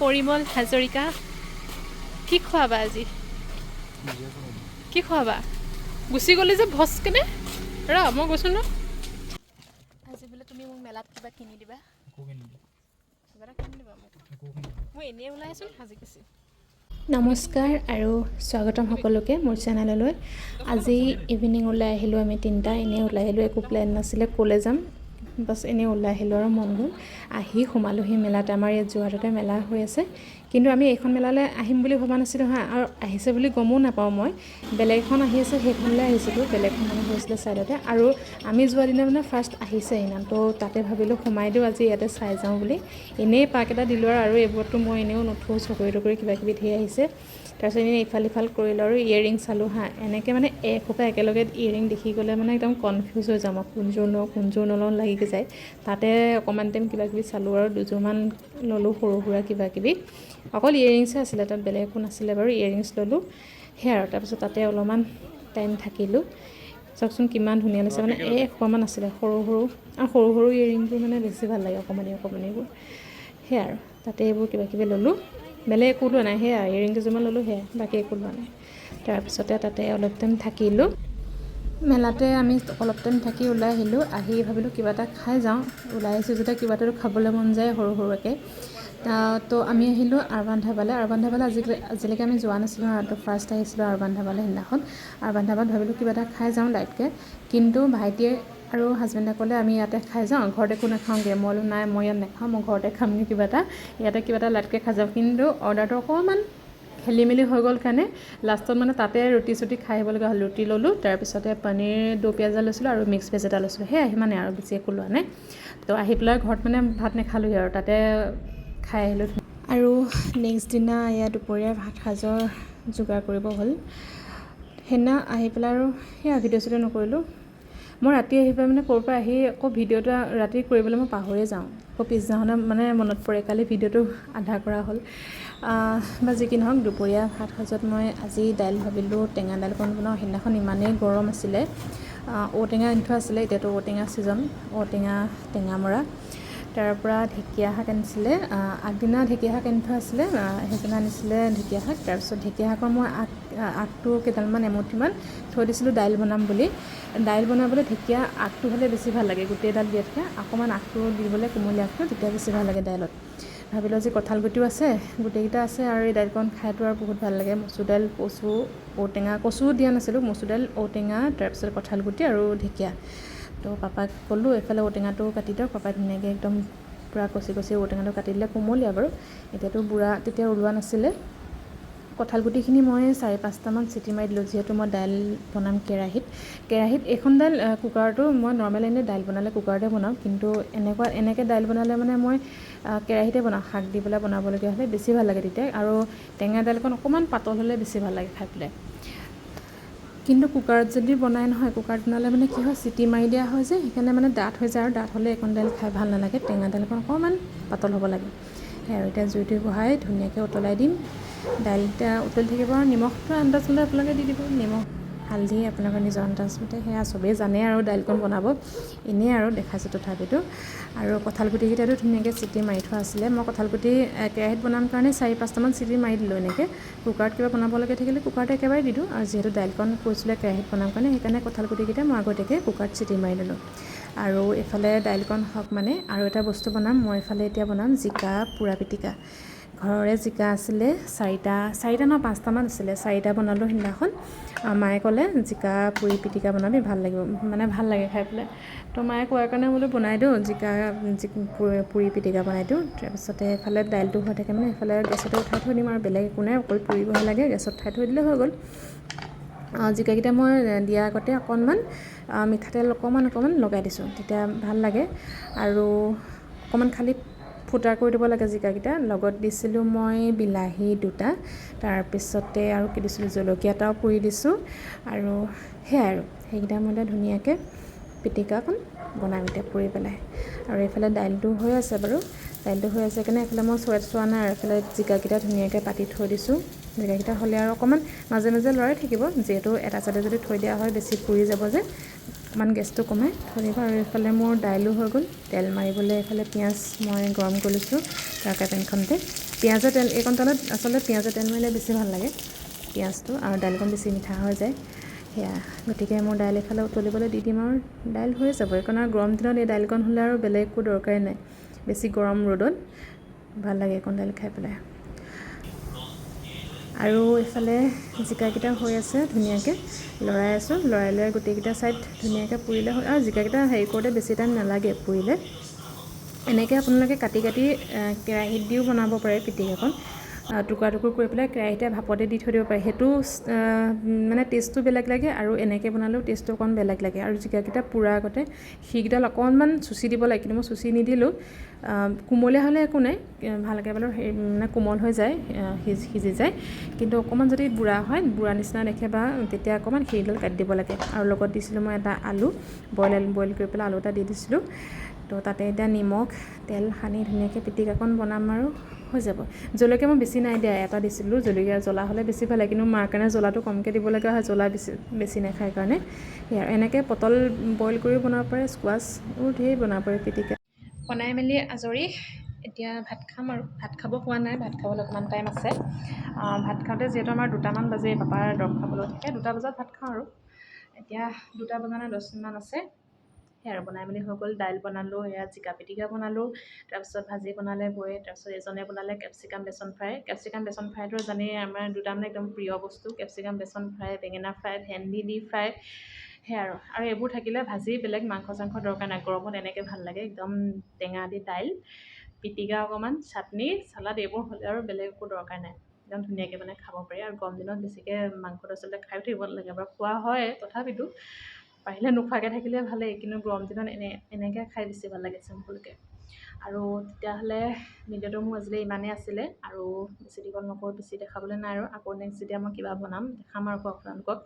পৰিমল হাজৰিকা কি খোৱাবা আজি? কি খোৱাবা? গুচি গ'লি যে ভচ কেনে ৰ মই গৈছোঁ ন? আজি বোলে তুমি মোক মেলাত কিবা কিনি দিবা। কিবা এটা কিনি দিবা মোক। মই এনেই ওলাই আছোঁ সাজি কাচি। নমস্কাৰ আৰু স্বাগতম সকলোকে মোৰ চেনেললৈ। আজি ইভিনিং ওলাই আহিলোঁ আমি তিনিটা এনেই ওলাই আহিলোঁ একো প্লেন নাছিলে ক'লৈ যাম। বাছ এনেই ওলাই আহিলোঁ আৰু মন গ'ল। আহি সোমালোহি মেলাত। আমাৰ ইয়াত যোৰহাটতে মেলা হৈ আছে। কিন্তু আমি এইখন মেলালৈ আহিম বুলি ভবা নাছিলোঁ হা। আৰু আহিছে বুলি গমো নাপাওঁ মই। বেলেগ এখন আহি আছে, সেইখনলৈ আহিছিলোঁ। বেলেগখন মানে হৈছিলে ছাইডতে আৰু আমি যোৱা দিনা মানে ফাৰ্ষ্ট আহিছে ইনাম তো তাতে ভাবিলোঁ সোমাই দিওঁ, আজি ইয়াতে চাই যাওঁ বুলি। এনেই পাক এটা দিলোঁ আৰু এইবোৰততো মই এনেও নুঠোঁ চকৰি তকৰি কিবা কিবি ধেৰ আহিছে। তাৰপিছত এনেই ইফাল সিফাল কৰিলোঁ আৰু ইয়েৰিং চালোঁ হা এনেকৈ মানে এসোপা একেলগে ইয়েৰিং দেখি গ'লে মানে একদম কনফিউজ হৈ যাওঁ মই কোনযোৰ লওঁ কোনযোৰ নলওঁ লাগি যায়। তাতে অকণমান টাইম কিবা কিবি চালোঁ আৰু দুযোৰমান ল'লোঁ সৰু সুৰা কিবা কিবি অকল ইয়েৰিংছে আছিলে তাত বেলেগ একো নাছিলে বাৰু ইয়েৰিংছ ল'লোঁ। সেয়া আৰু তাৰপিছত তাতে অলপমান টাইম থাকিলোঁ। চাওকচোন কিমান ধুনীয়া লাগিছে মানে এই এসোপামান আছিলে সৰু সৰু আৰু সৰু সৰু ইয়েৰিংবোৰ মানে বেছি ভাল লাগে অকণমানি অকণমানিবোৰ সেয়া আৰু তাতে এইবোৰ কিবা কিবি ল'লোঁ। বেলেগ একো লোৱা নাই সেয়া ইয়েৰিং কেইযোৰমান ল'লোঁ সেয়া বাকী একো লোৱা নাই। তাৰপিছতে তাতে অলপ টাইম থাকিলোঁ। মেলাতে আমি অলপ টাইম থাকি ওলাই আহিলোঁ আহি ভাবিলোঁ কিবা এটা খাই যাওঁ। ওলাই আহিছোঁ যেতিয়া কিবা এটাতো খাবলৈ মন যায় সৰু সৰুকৈ। তো আমি আহিলোঁ আৰবান ধাবালৈ আৰবান ধাবালৈ আজিলৈ আজিলৈকে আমি যোৱা নাছিলোঁ আৰু ফাৰ্ষ্ট আহিছিলোঁ আৰবান ধাবালৈ সেইদিনাখন। আৰবান ধাবাত ভাবিলোঁ কিবা এটা খাই যাওঁ লাইটকৈ। কিন্তু ভাইটিয়ে আৰু হাজবেণ্ডে ক'লে আমি ইয়াতে খাই যাওঁ ঘৰত একো নাখাওঁগৈ। মই বোলো নাই মই ইয়াত নাখাওঁ মই ঘৰতে খামগৈ কিবা এটা। ইয়াতে কিবা এটা লাইটকৈ খাই যাওঁ। কিন্তু অৰ্ডাৰটো অকণমান খেলি মেলি হৈ গ'ল কাৰণে লাষ্টত মানে তাতে ৰুটি চুটি খাই আহিব লগা হ'ল। ৰুটি ল'লোঁ তাৰপিছতে পনীৰ দৌ পিঁয়াজা লৈছিলোঁ আৰু মিক্স ভেজ এটা লৈছিলোঁ। সেয়াই সিমানে আৰু বেছি একো লোৱা নাই। তো আহি পেলাই ঘৰত মানে ভাত নাখালোঁহি আৰু তাতে খাই আহিলোঁ। আৰু নেক্সট দিনা এয়া দুপৰীয়াৰ ভাত সাজৰ যোগাৰ কৰিব হ'ল। সেইদিনা আহি পেলাই আৰু সেয়া ভিডিঅ' চিডিঅ' নকৰিলোঁ। মই ৰাতি আহি পেলাই মানে ক'ৰ পৰা আহি আকৌ ভিডিঅ' এটা ৰাতি কৰিবলৈ মই পাহৰিয়ে যাওঁ। আকৌ পিছদিনাখনে মানে মনত পৰে কালি ভিডিঅ'টো আধা কৰা হ'ল। বা যি কি নহওক দুপৰীয়া ভাত সাজত মই আজি দাইল ভাবিলোঁ টেঙা দাইলকণ বনাওঁ। সেইদিনাখন ইমানেই গৰম আছিলে। ঔটেঙা আনি থোৱা আছিলে এতিয়াতো ঔটেঙা ছিজন। ঔটেঙা টেঙা মৰা। তাৰ পৰা ঢেকীয়া শাক আনিছিলে আগদিনা ঢেকীয়া শাক আনি থোৱা আছিলে সেইদিনা আনিছিলে ঢেকীয়া শাক তাৰপিছত ঢেকীয়া শাকৰ মই আগ আগটো কেইডালমান এমুঠিমান থৈ দিছিলোঁ, দাইল বনাম বুলি। দাইল বনাবলৈ ঢেকীয়া আগটো হ'লে বেছি ভালো লাগে, গোটেইডাল দিয়াতকৈ অকণমান আগটো দিবলৈ কোমলীয়া আগটো, তেতিয়া বেছি ভালো লাগে দাইলত। ভাবিলোঁ আজি কঁঠাল গুটিও আছে, গোটেইকেইটা আছে আৰু এই দাইলকণ খাইতো আৰু বহুত ভালো লাগে। মচুৰ দাইল, কচু, ঔটেঙা, কচুও দিয়া নাছিলোঁ, মচুৰ দাইল, ঔটেঙা তাৰপিছত কঁঠাল গুটি আৰু ঢেকীয়া। তো পাপাক ক'লোঁ এইফালে ঔটেঙাটো কাটি দিয়ক পাপাই ধুনীয়াকৈ একদম পূৰা কচি কচি ঔটেঙাটো কাটি দিলে কোমলীয়া বাৰু। এতিয়াতো বুঢ়া তেতিয়া ওলোৱা নাছিলে। কঁঠাল গুটিখিনি মই চাৰি পাঁচটামান চিটি মাৰি দিলোঁ যিহেতু মই দাইল বনাম কেৰাহীত। কেৰাহীত এইখন দাইল কুকাৰটো মই নৰ্মেল এনেই দাইল বনালে কুকাৰতে বনাওঁ কিন্তু এনেকুৱা এনেকৈ দাইল বনালে মানে মই কেৰাহীতে বনাওঁ শাক দি পেলাই বনাবলগীয়া হ'লে বেছি ভাল লাগে তেতিয়া। আৰু টেঙা দাইলকণ অকণমান পাতল হ'লে বেছি ভাল লাগে খাই পেলাই। কিন্তু কুকাৰত যদি বনাই নহয় কুকাৰত বনালে মানে কি হয় চিটি মাৰি দিয়া হয় যে সেইকাৰণে মানে ডাঠ হৈ যায় আৰু ডাঠ হ'লে এইকণ দাইল খাই ভাল নালাগে। টেঙা দাইলকণ অকণমান পাতল হ'ব লাগে। সেই আৰু এতিয়া জুইটো বহাই ধুনীয়াকৈ উতলাই দিম। দাইল এতিয়া উতলি থাকিব আৰু নিমখটো আন্দাজ মতে আপোনালোকে দি দিব। নিমখ হালধি আপোনালোকৰ নিজৰ আন্দাজ মতে সেয়া চবেই জানে আৰু দাইলকণ বনাব। এনেই আৰু দেখাইছোঁ তথাপিতো। আৰু কঁঠাল গুটিকেইটাতো ধুনীয়াকৈ চিটি মাৰি থোৱা আছিলে। মই কঁঠাল গুটি কেৰাহীত বনাম কাৰণে চাৰি, পাঁচটামান চিটি মাৰি দিলোঁ এনেকৈ। কুকাৰত কিবা বনাবলগীয়া থাকিলে কুকাৰতে একেবাৰে দি দিওঁ। আৰু যিহেতু দাইলকণ কৈছিলে কেৰাহীত বনাম কাৰণে, সেইকাৰণে কঁঠাল গুটিকেইটা মই আগতীয়াকৈ কুকাৰত চিটি মাৰি দিলোঁ। আৰু এইফালে দাইলকণ হওক মানে আৰু এটা বস্তু বনাম। মই এইফালে এতিয়া বনাম জিকা, পোৰা পিটিকা। ঘৰৰে জিকা আছিলে চাৰিটা চাৰিটা নহয় পাঁচটামান আছিলে চাৰিটা বনালোঁ সেইদিনাখন মায়ে ক'লে জিকা পুৰি পিটিকা বনাবি ভাল লাগিব মানে ভাল লাগে খাই পেলাই। তো মায়ে কোৱাৰ কাৰণে বোলো বনাই দিওঁ জিকা পুৰি পিটিকা বনাই দিওঁ। তাৰপিছতে এইফালে দাইলটো হৈ থাকে মানে এইফালে গেছতে উঠাই থৈ দিম আৰু বেলেগ একো নাই অকল পুৰিবহে লাগে গেছত উঠাই থৈ দিলে হৈ গ'ল। জিকাকেইটা মই দিয়াৰ আগতে অকণমান মিঠাতেল অকণমান অকণমান লগাই দিছোঁ তেতিয়া ভাল লাগে। আৰু অকণমান খালী ফুটা কৰি দিব লাগে জিকাকেইটা। লগত দিছিলোঁ মই বিলাহী দুটা। তাৰপিছতে আৰু কি দিছিলোঁ জলকীয়া এটাও পুৰি দিছোঁ। আৰু সেয়াই আৰু সেইকেইটা মতে ধুনীয়াকৈ পিটিকাখন বনাম এতিয়া পুৰি পেলাই। আৰু এইফালে দাইলটো হৈ আছে বাৰু। দাইলটো হৈ আছে কাৰণে এইফালে মই চোৱাত চোৱা নাই আৰু এইফালে জিকাকেইটা ধুনীয়াকৈ পাতি থৈ দিছোঁ। জিকাকেইটা হ'লে আৰু অকণমান মাজে মাজে লৰাই থাকিব। যিহেতু এটা চাইডে যদি থৈ দিয়া হয় বেছি পুৰি যাব যে। অকণমান গেছটো কমাই থৈ দিব আৰু এইফালে মোৰ দাইলো হৈ গ'ল। তেল মাৰিবলৈ এইফালে পিঁয়াজ মই গৰম কৰি লৈছোঁ তৰকাৰী পেনখনতে পিঁয়াজৰ তেল এইকণ তেলত আচলতে পিঁয়াজৰ তেল মাৰিলে বেছি ভাল লাগে পিঁয়াজটো আৰু দাইলকণ বেছি মিঠা হৈ যায়। সেয়া গতিকে মোৰ দাইল এইফালে উতলিবলৈ দি দিম আৰু। দাইল হৈয়ে যাব এইকণ আৰু গৰম দিনত এই দাইলকণ হ'লে আৰু বেলেগ একো দৰকাৰেই নাই। বেছি গৰম ৰ'দত ভাল লাগে এইকণ দাইল খাই পেলাই। আৰু এইফালে জিকাকেইটা হৈ আছে ধুনীয়াকৈ। লৰাই আছোঁ, লৰাই লৰাই গোটেইকেইটা ছাইড ধুনীয়াকৈ পুৰিলে হয় আৰু জিকাকেইটা হেৰি কৰোঁতে বেছি টাইম নালাগে পুৰিলে। এনেকৈ আপোনালোকে কাটি কাটি কেৰাহীত দিও বনাব পাৰে পিটিকাকণ টুকুৰা টুকুৰ কৰি পেলাই কেৰাহীতে ভাপতে দি থৈ দিব পাৰে। সেইটো মানে টেষ্টটো বেলেগ লাগে আৰু এনেকৈ বনালেও টেষ্টটো অকণ বেলেগ লাগে। আৰু জিকাকেইটা পুৰা আগতে সিকেইডাল অকণমান চুচি দিব লাগে, কিন্তু মই চুচি নিদিলোঁ। কোমলীয়া হ'লে একো নাই, ভালকৈ বাৰু মানে কোমল হৈ যায় সিজ যায়। কিন্তু অকণমান যদি বুঢ়া হয়, বুঢ়া নিচিনা দেখে বা তেতিয়া অকণমান সেইডাল কাটি দিব লাগে। আৰু লগত দিছিলোঁ মই এটা আলু বইল বইল কৰি পেলাই আলু এটা দি দিছিলোঁ। তো তাতে এতিয়া নিমখ, তেল, সানি ধুনীয়াকৈ পিটিকাকণ বনাম আৰু। হৈ যাব। জলকীয়া মই বেছি নাই দিয়া এটা দিছিলোঁ জলকীয়া জ্বলা হ'লে বেছি ভাল লাগে কিন্তু মাৰ কাৰণে জ্বলাটো কমকৈ দিব লগা হয় জ্বলা বেছি বেছি নাখায় কাৰণে। সেয়া এনেকৈ পটল বইল কৰিও বনাব পাৰে স্কোৱাচ এইবোৰ ধেৰ বনাব পাৰে পিটিকা। বনাই মেলি আজৰি এতিয়া ভাত খাম আৰু ভাত খাব হোৱা নাই ভাত খাবলৈ অকণমান টাইম আছে। ভাত খাওঁতে যিহেতু আমাৰ দুটামান বাজে পাপাৰ দৰৱ খাবলৈ থাকে দুটা বজাত ভাত খাওঁ আৰু। এতিয়া দুটা বজা নাই মিনিটমান আছে। সেয়া আৰু বনাই মেলি হৈ গ'ল। দাইল বনালোঁ সেয়া জিকা পিটিকা বনালোঁ তাৰপিছত ভাজি বনালে বৌয়ে তাৰপিছত এজনে বনালে capsicum besan fry. Capsicum besan ফ্ৰাইটো জানেই আমাৰ দুটা মানে একদম প্ৰিয় বস্তু। কেপচিকাম বেচন ফ্ৰাই বেঙেনা ফ্ৰাই ভেন্দি দি ফ্ৰাই সেয়া আৰু। আৰু এইবোৰ থাকিলে ভাজি বেলেগ মাংস চাংস দৰকাৰ নাই গৰমত এনেকৈ ভাল লাগে একদম টেঙা দি দাইল পিটিকা অকণমান চাটনি চালাড এইবোৰ হ'লে আৰু বেলেগ একো দৰকাৰ নাই। একদম ধুনীয়াকৈ মানে খাব পাৰি। আৰু গৰম দিনত বেছিকৈ মাংসটো আচলতে খায়ো থাকিব নালাগে বাৰু খোৱা হয় তথাপিতো। পাৰিলে নোখোৱাকৈ থাকিলে ভালেই কিন্তু গৰম দিনত এনে এনেকৈ খাই বেছি ভাল লাগে চিম্পুলকৈ আৰু তেতিয়াহ'লে ভিডিঅ'টো মোৰ আজিলৈ ইমানেই আছিলে আৰু বেছি দীঘল নকৰোঁ বেছি দেখাবলৈ নাই আৰু আকৌ নেক্সট যেতিয়া মই কিবা বনাম দেখাম আৰু আপোনালোকক।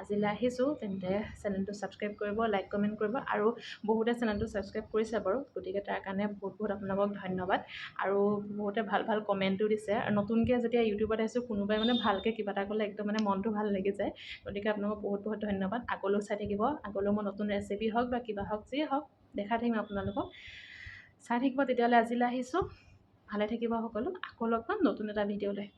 আজিলৈ আহিছোঁ তেন্তে চেনেলটো ছাবস্ক্ৰাইব কৰিব লাইক কমেণ্ট কৰিব আৰু বহুতে চেনেলটো ছাবস্ক্ৰাইব কৰিছে বাৰু গতিকে তাৰ কাৰণে বহুত বহুত আপোনালোকক ধন্যবাদ। আৰু বহুতে ভাল ভাল কমেণ্টো দিছে। আৰু নতুনকৈ যেতিয়া ইউটিউবত আহিছোঁ কোনোবাই মানে ভালকৈ কিবা এটা ক'লে একদম মানে মনটো ভাল লাগি যায়। গতিকে আপোনালোকক বহুত বহুত ধন্যবাদ। আগলৈও চাই থাকিব। আগলৈও মই নতুন ৰেচিপি হওক বা কিবা হওক যিয়ে হওক দেখাই থাকিম আপোনালোকক। চাই থাকিব তেতিয়াহ'লে আজিলৈ আহিছোঁ। ভালে থাকিব সকলো। আকৌ লগ পাম নতুন এটা ভিডিঅ' লৈ